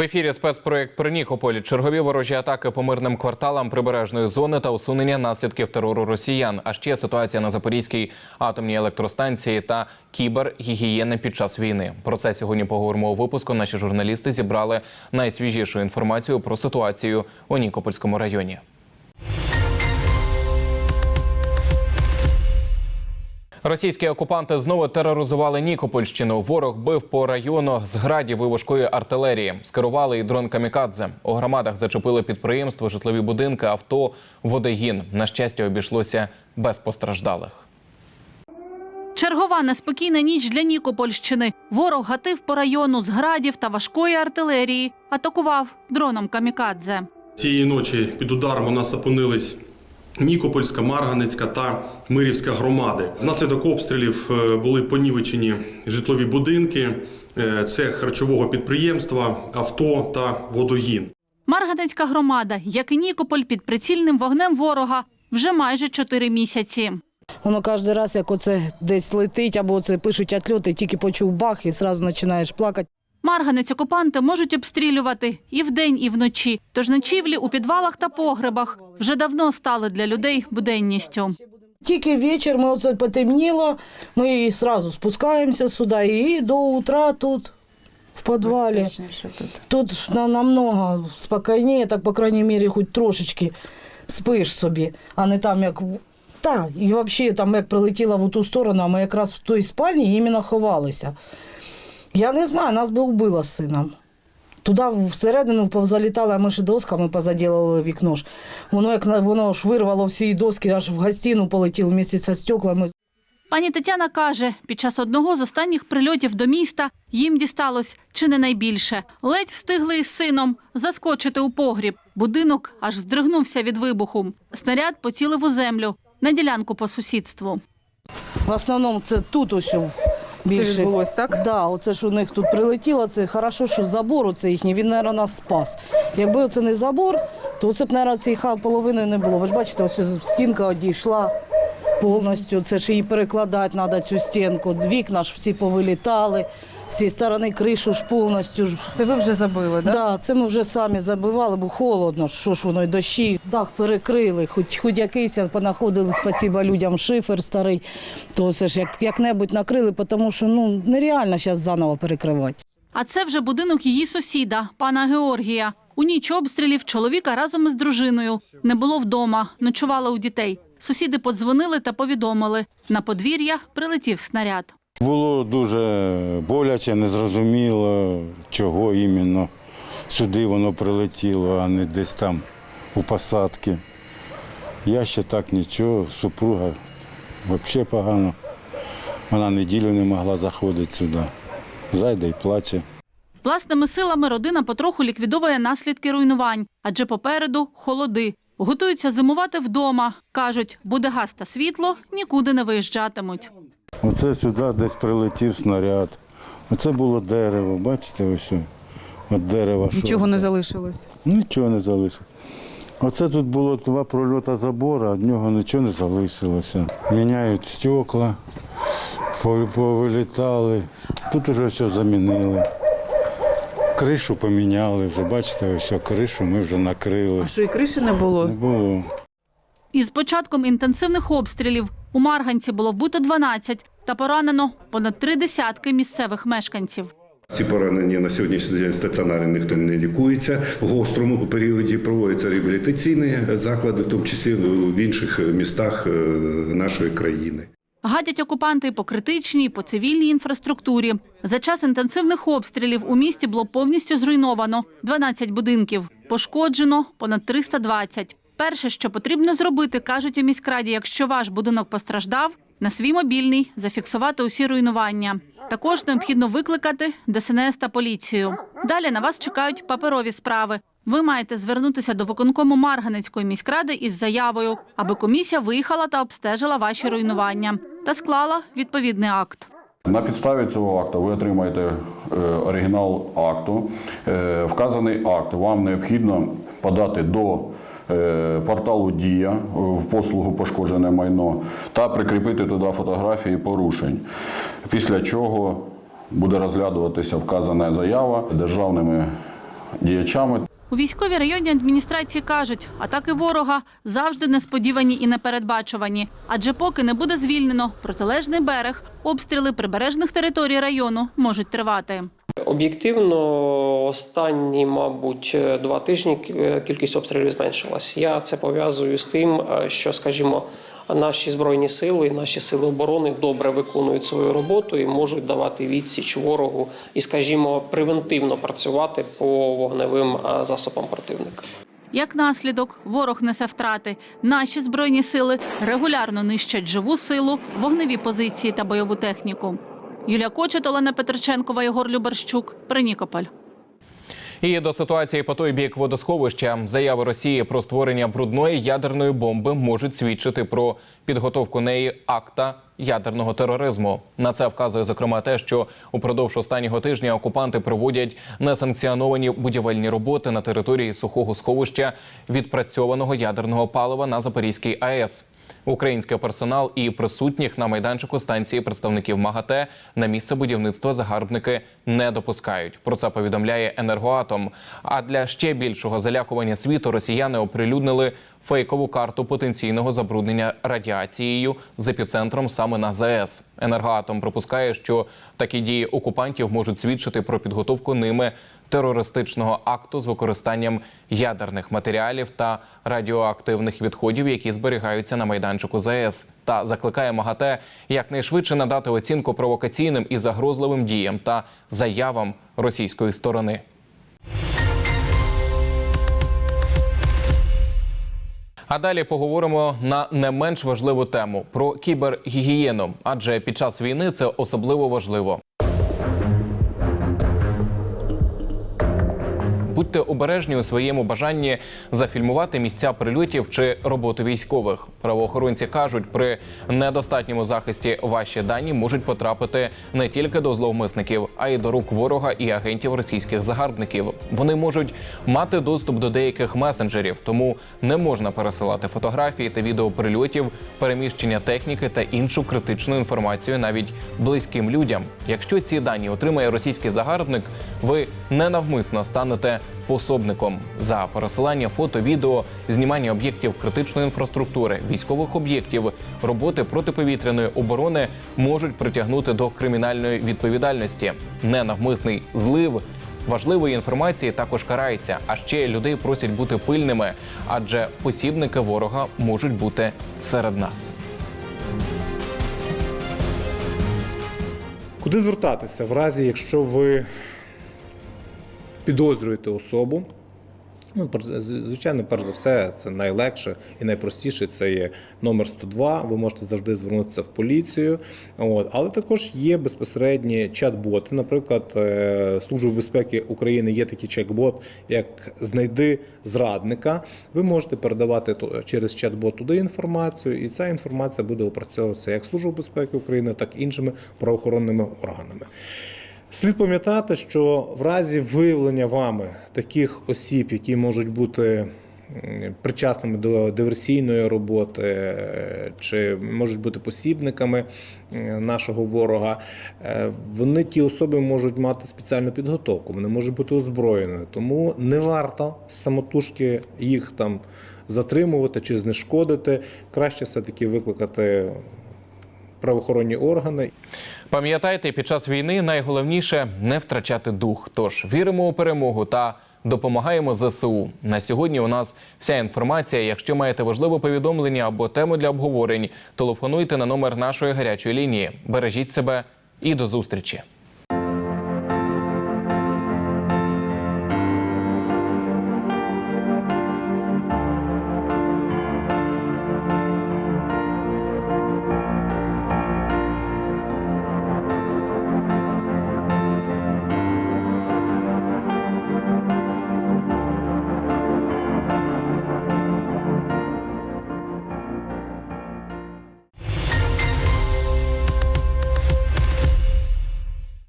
В ефірі спецпроєкт про Нікополі. Чергові ворожі атаки по мирним кварталам прибережної зони та усунення наслідків терору росіян. А ще ситуація на Запорізькій атомній електростанції та кібергігієни під час війни. Про це сьогодні поговоримо у випуску. Наші журналісти зібрали найсвіжішу інформацію про ситуацію у Нікопольському районі. Російські окупанти знову тероризували Нікопольщину. Ворог бив по району з градів і важкої артилерії. Скерували і дрон камікадзе. У громадах зачепили підприємства, житлові будинки, авто, водогін. На щастя, обійшлося без постраждалих. Чергова неспокійна ніч для Нікопольщини. Ворог гатив по району з градів та важкої артилерії. Атакував дроном камікадзе. Цієї ночі під ударом у нас опинились Нікопольська, Марганецька та Мирівська громади. Внаслідок обстрілів е, були понівечені житлові будинки, е, цех харчового підприємства, авто та водогін. Марганецька громада, як і Нікополь, під прицільним вогнем ворога вже майже чотири місяці. Воно кожен раз, як оце десь летить, або оце пишуть отльоти, тільки почув бах і одразу починаєш плакати. Марганець окупанти можуть обстрілювати і вдень, і вночі. Тож ночівлі у підвалах та погребах вже давно стали для людей буденністю. Тільки вечір ми оце потемніло, ми одразу спускаємося сюди і до утра тут, в підвалі. Тут намного спокійніше, так, по крайній мірі, хоч трошечки спиш собі, а не там як. Так, і взагалі там як прилетіла в ту сторону, а ми якраз в той спальні іменно ховалися. Я не знаю, нас би вбило з сином. Туди всередину позалітали, а ми ще досками позаділили вікно ж. Воно як воно ж вирвало всі доски, аж в гостину полетіло вместе зі стеклами. Пані Тетяна каже, під час одного з останніх прильотів до міста їм дісталось чи не найбільше. Ледь встигли із сином заскочити у погріб. Будинок аж здригнувся від вибуху. Снаряд поцілив у землю на ділянку по сусідству. В основному це тут ось більше. Це відбулось, так? Да, оце ж у них тут прилетіло, це хорошо, що забор оце їхній, він, мабуть, нас спас. Якби оце не забор, то це б, мабуть, цієї половини не було. Ви ж бачите, ось стінка одійшла повністю, це ж її перекладати треба цю стінку. Вікна ж всі повилітали, з цієї сторони кришу ж повністю. ж. Це ви вже забили, Да. так? це ми вже самі забивали, бо холодно, що ж воно, й дощі. Дах перекрили, хоч, хоч якийсь понаходили, спасіба людям, шифер старий, то це ж як, як-небудь накрили, тому що ну, нереально зараз заново перекривати. А це вже будинок її сусіда, пана Георгія. У ніч обстрілів чоловіка разом із дружиною не було вдома, ночували у дітей. Сусіди подзвонили та повідомили. На подвір'я прилетів снаряд. Було дуже боляче, незрозуміло, чого іменно сюди воно прилетіло, а не десь там у посадки. Я ще так нічого, супруга взагалі погано. Вона неділю не могла заходити сюди. Зайде і плаче. Власними силами родина потроху ліквідовує наслідки руйнувань, адже попереду холоди. Готуються зимувати вдома. Кажуть, буде газ та світло, нікуди не виїжджатимуть. Оце сюди десь прилетів снаряд. Оце було дерево, бачите, ось. От дерева. Нічого не ось. залишилось. Нічого не залишилося. Оце тут було два прольота забору, від нього нічого не залишилося. Міняють стекла, повилітали. Тут вже все замінили. Кришу поміняли вже, бачите, ось кришу ми вже накрили. А що і криші не було? Не було. Із початком інтенсивних обстрілів у Марганці було вбито 12 та поранено понад три десятки місцевих мешканців. Ці поранені на сьогоднішній день стаціонарі ніхто не лікується. В гострому періоді проводяться реабілітаційні заклади, в тому числі в інших містах е, нашої країни. Гадять окупанти і по критичній, і по цивільній інфраструктурі. За час інтенсивних обстрілів у місті було повністю зруйновано 12 будинків, пошкоджено понад 320. Перше, що потрібно зробити, кажуть у міськраді, якщо ваш будинок постраждав, на свій мобільний зафіксувати усі руйнування. Також необхідно викликати ДСНС та поліцію. Далі на вас чекають паперові справи. Ви маєте звернутися до виконкому Марганецької міськради із заявою, аби комісія виїхала та обстежила ваші руйнування та склала відповідний акт. На підставі цього акту ви отримаєте е, оригінал акту. Е, Вказаний акт вам необхідно подати до порталу Дія в послугу пошкоджене майно та прикріпити туди фотографії порушень. Після чого буде розглядуватися вказана заява державними діячами. У військовій районній адміністрації кажуть, атаки ворога завжди несподівані і непередбачувані. Адже поки не буде звільнено протилежний берег, обстріли прибережних територій району можуть тривати. Об'єктивно, останні, мабуть, два тижні кількість обстрілів зменшилась. Я це пов'язую з тим, е, що, скажімо, наші збройні сили, і наші сили оборони добре виконують свою роботу і можуть давати відсіч ворогу і, скажімо, превентивно працювати по вогневим засобам противника. Як наслідок, ворог несе втрати. Наші збройні сили регулярно нищать живу силу, вогневі позиції та бойову техніку. Юлія Кочет, Олена Петриченкова, Єгор Любарщук, Принікополь. І до ситуації по той бік водосховища заяви Росії про створення брудної ядерної бомби можуть свідчити про підготовку неї акта ядерного тероризму. На це вказує зокрема те, що упродовж останнього тижня окупанти проводять несанкціоновані будівельні роботи на території сухого сховища відпрацьованого ядерного палива на Запорізькій АЕС. Український персонал і присутніх на майданчику станції представників МАГАТЕ на місце будівництва загарбники не допускають. Про це повідомляє енергоатом. А для ще більшого залякування світу росіяни оприлюднили фейкову карту потенційного забруднення радіацією з епіцентром саме на ЗАЕС. Енергоатом припускає, що такі дії окупантів можуть свідчити про підготовку ними терористичного акту з використанням ядерних матеріалів та радіоактивних відходів, які зберігаються на майданчику ЗАЕС, та закликає МАГАТЕ якнайшвидше надати оцінку провокаційним і загрозливим діям та заявам російської сторони. А далі поговоримо на не менш важливу тему про кібергігієну, адже під час війни це особливо важливо. Будьте обережні у своєму бажанні зафільмувати місця прильотів чи роботу військових. Правоохоронці кажуть, при недостатньому захисті ваші дані можуть потрапити не тільки до зловмисників, а й до рук ворога і агентів російських загарбників. Вони можуть мати доступ до деяких месенджерів, тому не можна пересилати фотографії та відео прильотів, переміщення техніки та іншу критичну інформацію навіть близьким людям. Якщо ці дані отримає російський загарбник, ви ненавмисно станете пособником за пересилання фото, відео, знімання об'єктів критичної інфраструктури, військових об'єктів, роботи протиповітряної оборони можуть притягнути до кримінальної відповідальності. Ненавмисний злив. Важливої інформації також карається, а ще людей просять бути пильними, адже посібники ворога можуть бути серед нас. Куди звертатися в разі, якщо ви підозрюєте особу? Ну, звичайно, перш за все, це найлегше і найпростіше. Це є номер 102. Ви можете завжди звернутися в поліцію. От. Але також є безпосередні чат-боти. Наприклад, е, Служба безпеки України є такий чат-бот, як знайди зрадника. Ви можете передавати через чат-бот туди інформацію, і ця інформація буде опрацьовуватися як Службою безпеки України, так і іншими правоохоронними органами. Слід пам'ятати, що в разі виявлення вами таких осіб, які можуть бути причасними до диверсійної роботи е, чи можуть бути посібниками е, нашого ворога, е, вони ті особи можуть мати спеціальну підготовку, вони можуть бути озброєними. Тому не варто самотужки їх там затримувати чи знешкодити. Краще все-таки викликати правоохоронні органи Пам'ятайте, під час війни найголовніше не втрачати дух. Тож віримо у перемогу та допомагаємо ЗСУ. На сьогодні у нас вся інформація. Якщо маєте важливе повідомлення або тему для обговорень, телефонуйте на номер нашої гарячої лінії. Бережіть себе і до зустрічі.